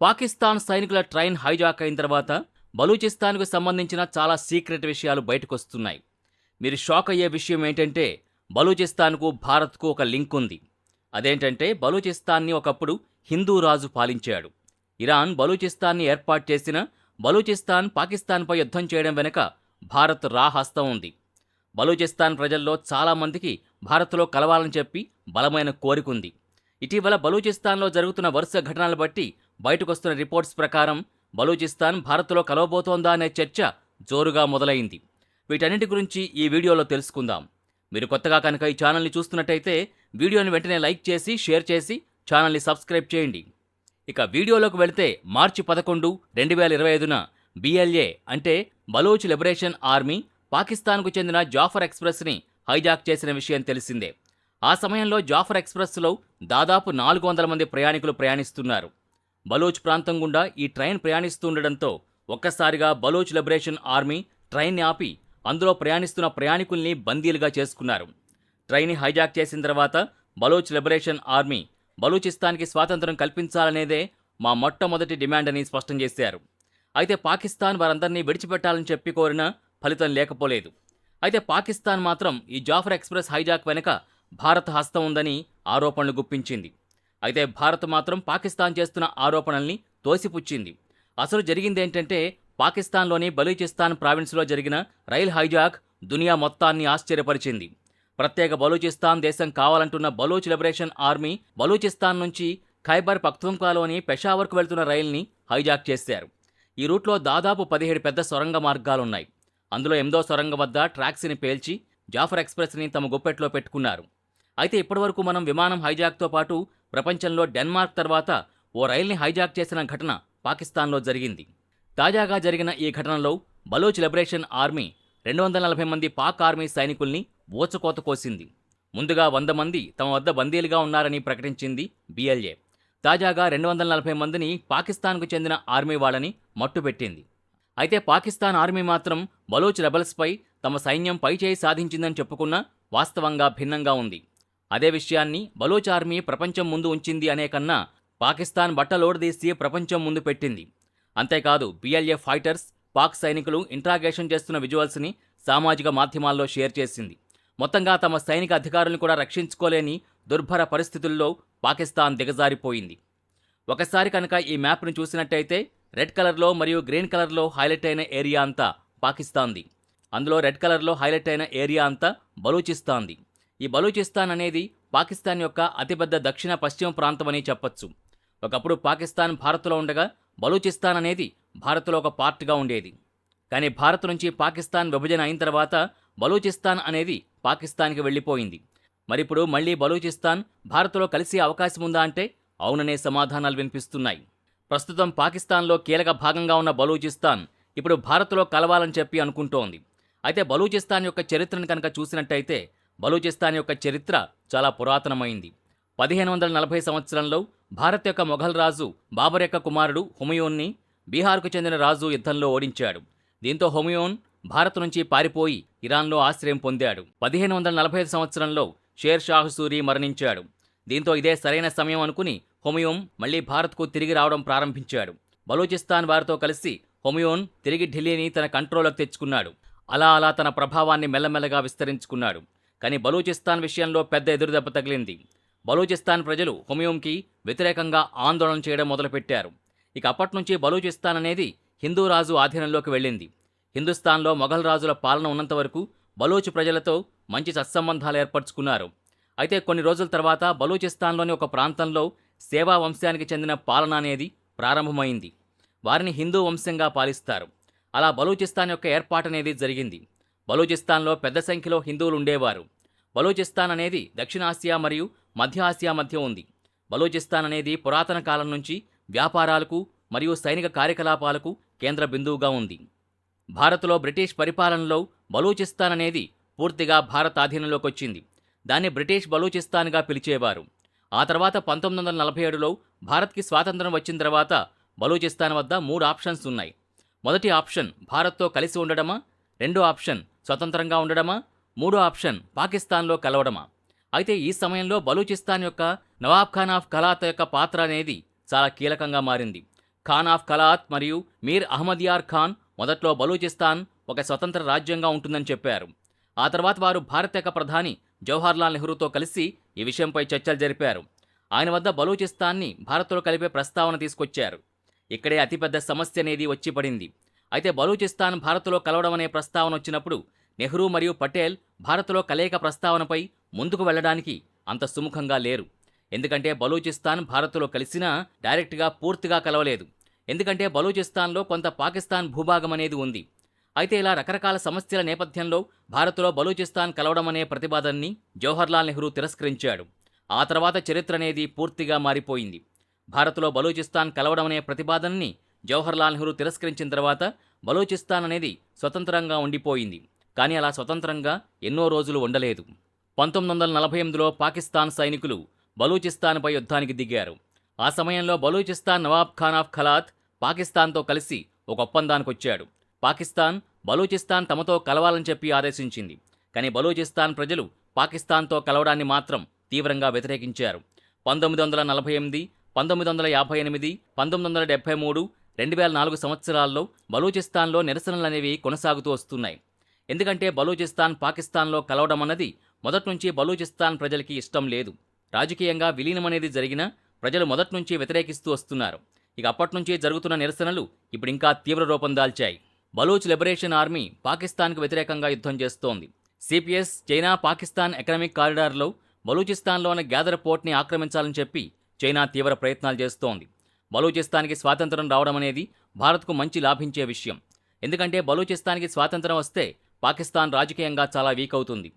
పాకిస్తాన్ సైనికుల train hijack అయిన తర్వాత బలూచిస్తాన్కు సంబంధించిన చాలా సీక్రెట్ విషయాలు బయటకొస్తున్నాయి. మీరు షాక్ అయ్యే విషయం ఏంటంటే బలూచిస్తాన్కు భారత్కు ఒక లింక్ ఉంది. అదేంటంటే బలూచిస్తాన్ని ఒకప్పుడు హిందూ రాజు పాలించాడు. ఇరాన్ బలూచిస్తాన్ని ఏర్పాటు చేసిన బలూచిస్తాన్ పాకిస్తాన్పై యుద్ధం చేయడం వెనుక భారత్ రా హస్తం ఉంది. బలూచిస్తాన్ ప్రజల్లో చాలామందికి భారత్లో కలవాలని చెప్పి బలమైన కోరికుంది ఇటీవల బలూచిస్తాన్లో జరుగుతున్న వరుస ఘటనలు బట్టి బయటకొస్తున్న రిపోర్ట్స్ ప్రకారం బలూచిస్తాన్ భారత్లో కలవబోతోందా అనే చర్చ జోరుగా మొదలైంది. వీటన్నిటి గురించి ఈ వీడియోలో తెలుసుకుందాం. మీరు కొత్తగా కనుక ఈ ఛానల్ని చూస్తున్నట్టయితే వీడియోని వెంటనే లైక్ చేసి షేర్ చేసి ఛానల్ని సబ్స్క్రైబ్ చేయండి. ఇక వీడియోలోకి వెళితే మార్చి పదకొండు రెండు వేల ఇరవై ఐదున బిఎల్ఏ అంటే బలూచ్ లిబరేషన్ ఆర్మీ పాకిస్తాన్కు చెందిన జాఫర్ ఎక్స్ప్రెస్ని హైజాక్ చేసిన విషయం తెలిసిందే. ఆ సమయంలో జాఫర్ ఎక్స్ప్రెస్లో దాదాపు నాలుగు వందల మంది ప్రయాణికులు ప్రయాణిస్తున్నారు. బలోచ్ ప్రాంతం గుండా ఈ ట్రైన్ ప్రయాణిస్తుండటంతో ఒక్కసారిగా బలోచ్ లిబరేషన్ ఆర్మీ ట్రైన్ని ఆపి అందులో ప్రయాణిస్తున్న ప్రయాణికుల్ని బందీలుగా చేసుకున్నారు. ట్రైన్ని హైజాక్ చేసిన తర్వాత బలోచ్ లిబరేషన్ ఆర్మీ బలూచిస్తాన్కి స్వాతంత్రం కల్పించాలనేదే మా మొట్టమొదటి డిమాండ్ అని స్పష్టం చేశారు. అయితే పాకిస్తాన్ వారందరినీ విడిచిపెట్టాలని చెప్పి కోరినా ఫలితం లేకపోలేదు. అయితే పాకిస్తాన్ మాత్రం ఈ జాఫర్ ఎక్స్ప్రెస్ హైజాక్ వెనుక భారత హస్తం ఉందని ఆరోపణలు గుప్పించింది. అయితే భారత్ మాత్రం పాకిస్తాన్ చేస్తున్న ఆరోపణల్ని తోసిపుచ్చింది. అసలు జరిగిందేంటంటే పాకిస్తాన్లోని బలూచిస్తాన్ ప్రావిన్స్లో జరిగిన రైల్ హైజాక్ దునియా మొత్తాన్ని ఆశ్చర్యపరిచింది. ప్రత్యేక బలూచిస్తాన్ దేశం కావాలంటున్న బలూచ్ లిబరేషన్ ఆర్మీ బలూచిస్తాన్ నుంచి ఖైబర్ పక్తుంకాలోని పెషావర్కు వెళ్తున్న రైల్ని హైజాక్ చేశారు. ఈ రూట్లో దాదాపు పదిహేడు పెద్ద సొరంగ మార్గాలున్నాయి. అందులో ఎనిమిదో సొరంగం వద్ద ట్రాక్స్ని పేల్చి జాఫర్ ఎక్స్ప్రెస్ని తమ గుప్పెట్లో పెట్టుకున్నారు. అయితే ఇప్పటివరకు మనం విమానం హైజాక్తో పాటు ప్రపంచంలో డెన్మార్క్ తర్వాత ఓ రైల్ని హైజాక్ చేసిన ఘటన పాకిస్తాన్లో జరిగింది. తాజాగా జరిగిన ఈ ఘటనలో బలోచ్ లిబరేషన్ ఆర్మీ రెండు వందల నలభై మంది పాక్ ఆర్మీ సైనికుల్ని ఊచకోత కోసింది. ముందుగా వంద మంది తమ వద్ద బందీలుగా ఉన్నారని ప్రకటించింది బిఎల్ఏ తాజాగా రెండు వందల నలభై మందిని పాకిస్తాన్కు చెందిన ఆర్మీ వాళ్ళని మట్టుపెట్టింది అయితే పాకిస్తాన్ ఆర్మీ మాత్రం బలోచ్ రెబల్స్పై తమ సైన్యం పైచేయి సాధించిందని చెప్పుకున్నా వాస్తవంగా భిన్నంగా ఉంది. అదే విషయాన్ని బలూచ్ ఆర్మీ ప్రపంచం ముందు ఉంచింది అనే కన్నా పాకిస్తాన్ బట్టలోడదీసి ప్రపంచం ముందు పెట్టింది. అంతేకాదు బిఎల్ఏ ఫైటర్స్ పాక్ సైనికులు ఇంట్రాగేషన్ చేస్తున్న విజువల్స్ని సామాజిక మాధ్యమాల్లో షేర్ చేసింది. మొత్తంగా తమ సైనిక అధికారులను కూడా రక్షించుకోలేని దుర్భర పరిస్థితుల్లో పాకిస్తాన్ దిగజారిపోయింది. ఒకసారి కనుక ఈ మ్యాప్ను చూసినట్టయితే రెడ్ కలర్లో మరియు గ్రీన్ కలర్లో హైలైట్ అయిన ఏరియా అంతా పాకిస్తాన్ది. అందులో రెడ్ కలర్లో హైలైట్ అయిన ఏరియా అంతా బలూచిస్తాన్ది. ఈ బలూచిస్తాన్ అనేది పాకిస్తాన్ యొక్క అతిపెద్ద దక్షిణ పశ్చిమ ప్రాంతమని చెప్పొచ్చు. ఒకప్పుడు పాకిస్తాన్ భారత్లో ఉండగా బలూచిస్తాన్ అనేది భారత్లో ఒక పార్ట్గా ఉండేది. కానీ భారత్ నుంచి పాకిస్తాన్ విభజన అయిన తర్వాత బలూచిస్తాన్ అనేది పాకిస్తాన్కి వెళ్ళిపోయింది. మరిప్పుడు మళ్ళీ బలూచిస్తాన్ భారత్లో కలిసే అవకాశం ఉందా అంటే అవుననే సమాధానాలు వినిపిస్తున్నాయి. ప్రస్తుతం పాకిస్తాన్లో కీలక భాగంగా ఉన్న బలూచిస్తాన్ ఇప్పుడు భారత్లో కలవాలని చెప్పి అనుకుంటోంది. అయితే బలూచిస్తాన్ యొక్క చరిత్రను కనుక చూసినట్టయితే బలూచిస్తాన్ యొక్క చరిత్ర చాలా పురాతనమైంది. పదిహేను వందల నలభై సంవత్సరంలో భారత్ యొక్క మొఘల్ రాజు బాబర్ యొక్క కుమారుడు హుమయూన్ని బీహార్కు చెందిన రాజు యుద్ధంలో ఓడించాడు. దీంతో హుమయూన్ భారత్ నుంచి పారిపోయి ఇరాన్లో ఆశ్రయం పొందాడు. పదిహేను వందల నలభై ఐదు సంవత్సరంలో షేర్ షాహ్ సూరి మరణించాడు. దీంతో ఇదే సరైన సమయం అనుకుని హుమయూన్ మళ్ళీ భారత్కు తిరిగి రావడం ప్రారంభించాడు. బలూచిస్తాన్ వారితో కలిసి హుమయూన్ తిరిగి ఢిల్లీని తన కంట్రోల్లోకి తెచ్చుకున్నాడు. అలా అలా తన ప్రభావాన్ని మెల్లమెల్లగా విస్తరించుకున్నాడు. కానీ బలూచిస్తాన్ విషయంలో పెద్ద ఎదురుదెబ్బ తగిలింది. బలూచిస్తాన్ ప్రజలు హుమయూంకి వ్యతిరేకంగా ఆందోళన చేయడం మొదలుపెట్టారు. ఇక అప్పటి నుంచి బలూచిస్తాన్ అనేది హిందూ రాజు ఆధీనంలోకి వెళ్ళింది. హిందుస్థాన్లో మొఘల్ రాజుల పాలన ఉన్నంత వరకు బలూచ్ ప్రజలతో మంచి సత్సంబంధాలు ఏర్పరచుకున్నారు. అయితే కొన్ని రోజుల తర్వాత బలూచిస్తాన్లోని ఒక ప్రాంతంలో సేవా వంశానికి చెందిన పాలన అనేది ప్రారంభమైంది. వారిని హిందూ వంశంగా పాలిస్తారు. అలా బలూచిస్తాన్ యొక్క ఏర్పాటు అనేది జరిగింది. బలూచిస్తాన్లో పెద్ద సంఖ్యలో హిందువులు ఉండేవారు బలూచిస్తాన్ అనేది దక్షిణాసియా మరియు మధ్య ఆసియా మధ్య ఉంది. బలూచిస్తాన్ అనేది పురాతన కాలం నుంచి వ్యాపారాలకు మరియు సైనిక కార్యకలాపాలకు కేంద్ర బిందువుగా ఉంది. భారత్లో బ్రిటిష్ పరిపాలనలో బలూచిస్తాన్ అనేది పూర్తిగా భారత్ ఆధీనంలోకి వచ్చింది దాన్ని బ్రిటిష్ బలూచిస్తాన్గా పిలిచేవారు. ఆ తర్వాత పంతొమ్మిది వందల నలభై ఏడులో భారత్కి స్వాతంత్రం వచ్చిన తర్వాత బలూచిస్తాన్ వద్ద మూడు ఆప్షన్స్ ఉన్నాయి. మొదటి ఆప్షన్ భారత్తో కలిసి ఉండడమా? రెండో ఆప్షన్ స్వతంత్రంగా ఉండడమా? మూడో ఆప్షన్ పాకిస్తాన్లో కలవడమా? అయితే ఈ సమయంలో బలూచిస్తాన్ యొక్క నవాబ్ ఖాన్ ఆఫ్ కలాత్ యొక్క పాత్ర అనేది చాలా కీలకంగా మారింది. ఖాన్ ఆఫ్ కలాత్ మరియు మీర్ అహ్మద్యార్ ఖాన్ మొదట్లో బలూచిస్తాన్ ఒక స్వతంత్ర రాజ్యంగా ఉంటుందని చెప్పారు. ఆ తర్వాత వారు భారత యొక్క ప్రధాని జవహర్లాల్ నెహ్రూతో కలిసి ఈ విషయంపై చర్చలు జరిపారు. ఆయన వద్ద బలూచిస్తాన్ని భారత్లో కలిపే ప్రస్తావన తీసుకొచ్చారు. ఇక్కడే అతిపెద్ద సమస్య అనేది వచ్చి పడింది. అయితే బలూచిస్తాన్ భారత్లో కలవడం అనే ప్రస్తావన వచ్చినప్పుడు నెహ్రూ మరియు పటేల్ భారత్లో కలయిక ప్రస్తావనపై ముందుకు వెళ్ళడానికి అంత సుముఖంగా లేరు. ఎందుకంటే బలూచిస్తాన్ భారత్లో కలిసినా డైరెక్ట్గా పూర్తిగా కలవలేదు. ఎందుకంటే బలూచిస్తాన్లో కొంత పాకిస్తాన్ భూభాగం అనేది ఉంది. అయితే ఇలా రకరకాల సమస్యల నేపథ్యంలో భారత్లో బలూచిస్తాన్ కలవడం అనే ప్రతిపాదనని జవహర్లాల్ నెహ్రూ తిరస్కరించాడు. ఆ తర్వాత చరిత్ర అనేది పూర్తిగా మారిపోయింది. భారత్లో బలూచిస్తాన్ కలవడం అనే ప్రతిపాదనని జవహర్లాల్ నెహ్రూ తిరస్కరించిన తర్వాత బలూచిస్తాన్ అనేది స్వతంత్రంగా ఉండిపోయింది. కానీ అలా స్వతంత్రంగా ఎన్నో రోజులు ఉండలేదు. పంతొమ్మిది వందల నలభై ఎనిమిదిలో పాకిస్తాన్ సైనికులు బలూచిస్తాన్పై యుద్ధానికి దిగారు. ఆ సమయంలో బలూచిస్తాన్ నవాబ్ ఖాన్ ఆఫ్ ఖలాత్ పాకిస్తాన్తో కలిసి ఒక ఒప్పందానికి వచ్చాడు పాకిస్తాన్ బలూచిస్తాన్ తమతో కలవాలని చెప్పి ఆదేశించింది. కానీ బలూచిస్తాన్ ప్రజలు పాకిస్తాన్తో కలవడాన్ని మాత్రం తీవ్రంగా వ్యతిరేకించారు. పంతొమ్మిది వందల నలభై ఎనిమిది పంతొమ్మిది వందల యాభై ఎనిమిది పంతొమ్మిది వందల డెబ్బై మూడు రెండు వేల నాలుగు సంవత్సరాల్లో బలూచిస్తాన్లో నిరసనలు అనేవి కొనసాగుతూ వస్తున్నాయి. ఎందుకంటే బలూచిస్తాన్ పాకిస్తాన్లో కలవడం అన్నది మొదట్నుంచి బలూచిస్తాన్ ప్రజలకి ఇష్టం లేదు. రాజకీయంగా విలీనం అనేది జరిగినా ప్రజలు మొదట్నుంచి వ్యతిరేకిస్తూ వస్తున్నారు. ఇక అప్పట్నుంచి జరుగుతున్న నిరసనలు ఇప్పుడు ఇంకా తీవ్ర రూపం దాల్చాయి. బలూచ్ లిబరేషన్ ఆర్మీ పాకిస్తాన్కు వ్యతిరేకంగా యుద్ధం చేస్తోంది. సిపిఎస్ చైనా పాకిస్తాన్ ఎకనామిక్ కారిడార్లో బలూచిస్తాన్లోని గ్యాదర్ పోర్ట్ని ఆక్రమించాలని చెప్పి చైనా తీవ్ర ప్రయత్నాలు చేస్తోంది. బలూచిస్తాన్కి స్వాతంత్రం రావడం అనేది భారత్కు మంచి లాభించే విషయం. ఎందుకంటే బలూచిస్తాన్కి స్వాతంత్రం వస్తే పాకిస్తాన్ రాజకీయంగా చాలా వీక్ అవుతుంది.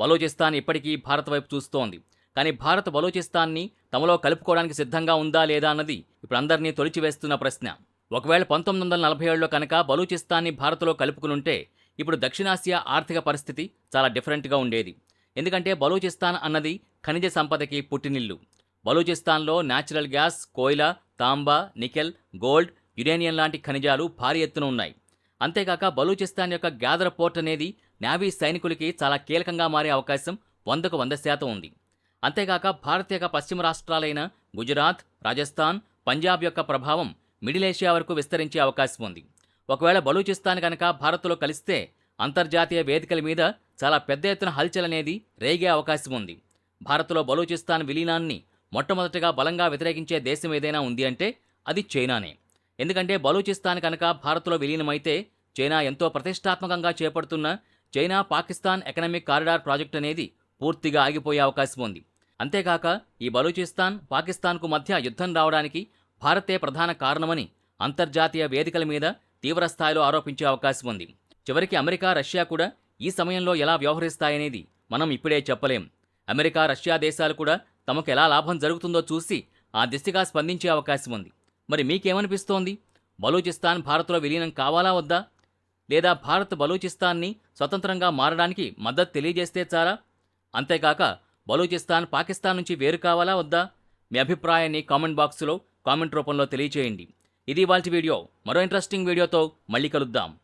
బలూచిస్తాన్ ఇప్పటికీ భారత్ వైపు చూస్తోంది. కానీ భారత్ బలూచిస్తాన్ని తమలో కలుపుకోవడానికి సిద్ధంగా ఉందా లేదా అన్నది ఇప్పుడు అందరినీ తొలిచివేస్తున్న ప్రశ్న. ఒకవేళ పంతొమ్మిది వందల నలభై ఏడులో కనుక బలూచిస్తాన్ని భారత్లో కలుపుకునుంటే ఇప్పుడు దక్షిణాసియా ఆర్థిక పరిస్థితి చాలా డిఫరెంట్గా ఉండేది. ఎందుకంటే బలూచిస్తాన్ అన్నది ఖనిజ సంపదకి పుట్టినిల్లు. బలూచిస్తాన్లో న్యాచురల్ గ్యాస్ కోయిలా తాంబా నికెల్ గోల్డ్ యురేనియం లాంటి ఖనిజాలు భారీ ఎత్తున ఉన్నాయి. అంతేకాక బలూచిస్తాన్ యొక్క గ్యాదర్ పోర్ట్ అనేది నావీ సైనికులకి చాలా కీలకంగా మారే అవకాశం వందకు వంద శాతం ఉంది. అంతేకాక భారత్ యొక్క పశ్చిమ రాష్ట్రాలైన గుజరాత్ రాజస్థాన్ పంజాబ్ యొక్క ప్రభావం మిడిల్ ఏషియా వరకు విస్తరించే అవకాశం ఉంది. ఒకవేళ బలూచిస్తాన్ కనుక భారత్లో కలిస్తే అంతర్జాతీయ వేదికల మీద చాలా పెద్ద ఎత్తున హల్చల్ అనేది రేగే అవకాశం ఉంది. భారత్లో బలూచిస్తాన్ విలీనాన్ని మొట్టమొదటగా బలంగా వ్యతిరేకించే దేశం ఏదైనా ఉంది అంటే అది చైనానే. ఎందుకంటే బలూచిస్తాన్ కనుక భారత్లో విలీనమైతే చైనా ఎంతో ప్రతిష్టాత్మకంగా చేపడుతున్న China Pakistan economic corridor project అనేది పూర్తిగా ఆగిపోయే అవకాశం ఉంది. అంతేకాక ఈ బలూచిస్తాన్ పాకిస్తాన్కు మధ్య యుద్ధం రావడానికి భారతే ప్రధాన కారణమని అంతర్జాతీయ వేదికల మీద తీవ్రస్థాయిలో ఆరోపించే అవకాశం ఉంది. చివరికి అమెరికా రష్యా కూడా ఈ సమయంలో ఎలా వ్యవహరిస్తాయనేది మనం ఇప్పుడే చెప్పలేం. అమెరికా రష్యా దేశాలు కూడా తమకు ఎలా లాభం జరుగుతుందో చూసి ఆ దిశగా స్పందించే అవకాశం ఉంది. మరి మీకేమనిపిస్తోంది? బలూచిస్తాన్ భారత్లో విలీనం కావాలా వద్దా? లేదా భారత్ బలూచిస్తాన్ని స్వతంత్రంగా మారడానికి మద్దతు తెలియజేస్తే చాలా? అంతేకాక బలూచిస్తాన్ పాకిస్తాన్ నుంచి వేరు కావాలా వద్దా? మీ అభిప్రాయాన్ని కామెంట్ బాక్సులో కామెంట్ రూపంలో తెలియచేయండి. ఇది వాళ్ళ వీడియో. మరో ఇంట్రెస్టింగ్ వీడియోతో మళ్ళీ కలుద్దాం.